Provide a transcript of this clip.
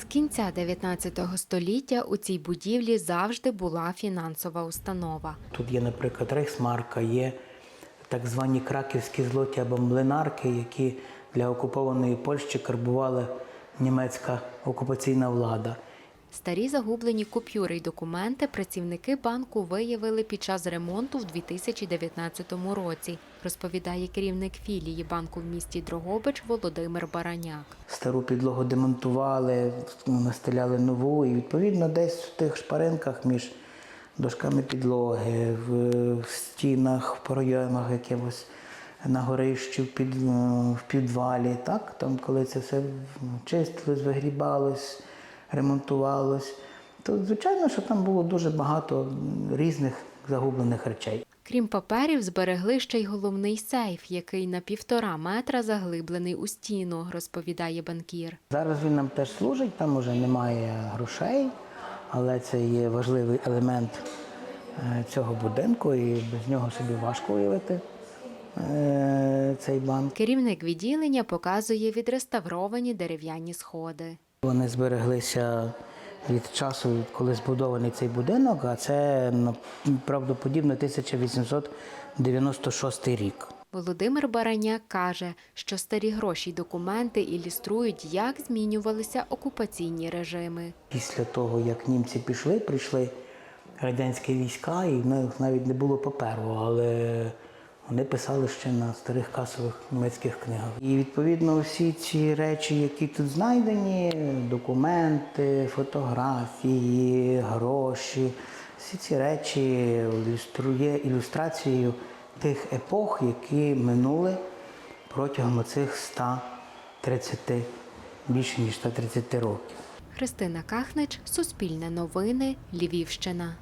З кінця 19 століття у цій будівлі завжди була фінансова установа. Тут є, наприклад, рейхсмарка, є так звані краківські злоті або млинарки, які для окупованої Польщі карбувала німецька окупаційна влада. Старі загублені купюри й документи працівники банку виявили під час ремонту в 2019 році, розповідає керівник філії банку в місті Дрогобич Володимир Бараняк. Стару підлогу демонтували, настеляли нову, і відповідно десь в тих шпаринках між дошками підлоги, в, стінах, в проємах якимось на горищі, в, під, в підвалі. Так? Там, коли це все чистилось, вигрібалось, ремонтувалось, то звичайно, що там було дуже багато різних загублених речей. Крім паперів, зберегли ще й головний сейф, який на півтора метра заглиблений у стіну, розповідає банкір. Зараз він нам теж служить, там вже немає грошей, але це є важливий елемент е, цього будинку, і без нього собі важко уявити е, цей банк. Керівник відділення показує відреставровані дерев'яні сходи. Вони збереглися від часу, коли збудований цей будинок, а це ну, правдоподібно 1896 рік. Володимир Бараняк каже, що старі гроші й документи ілюструють, як змінювалися окупаційні режими. Після того, як німці пішли, прийшли радянські війська, і в них навіть не було паперу, але вони писали ще на старих касових німецьких книгах. І відповідно всі ці речі, які тут знайдені, документи, фотографії, гроші, всі ці речі ілюструє ілюстрацією тих епох, які минули протягом цих 130, більше ніж 130 років. Христина Кахнич, Суспільне новини, Львівщина.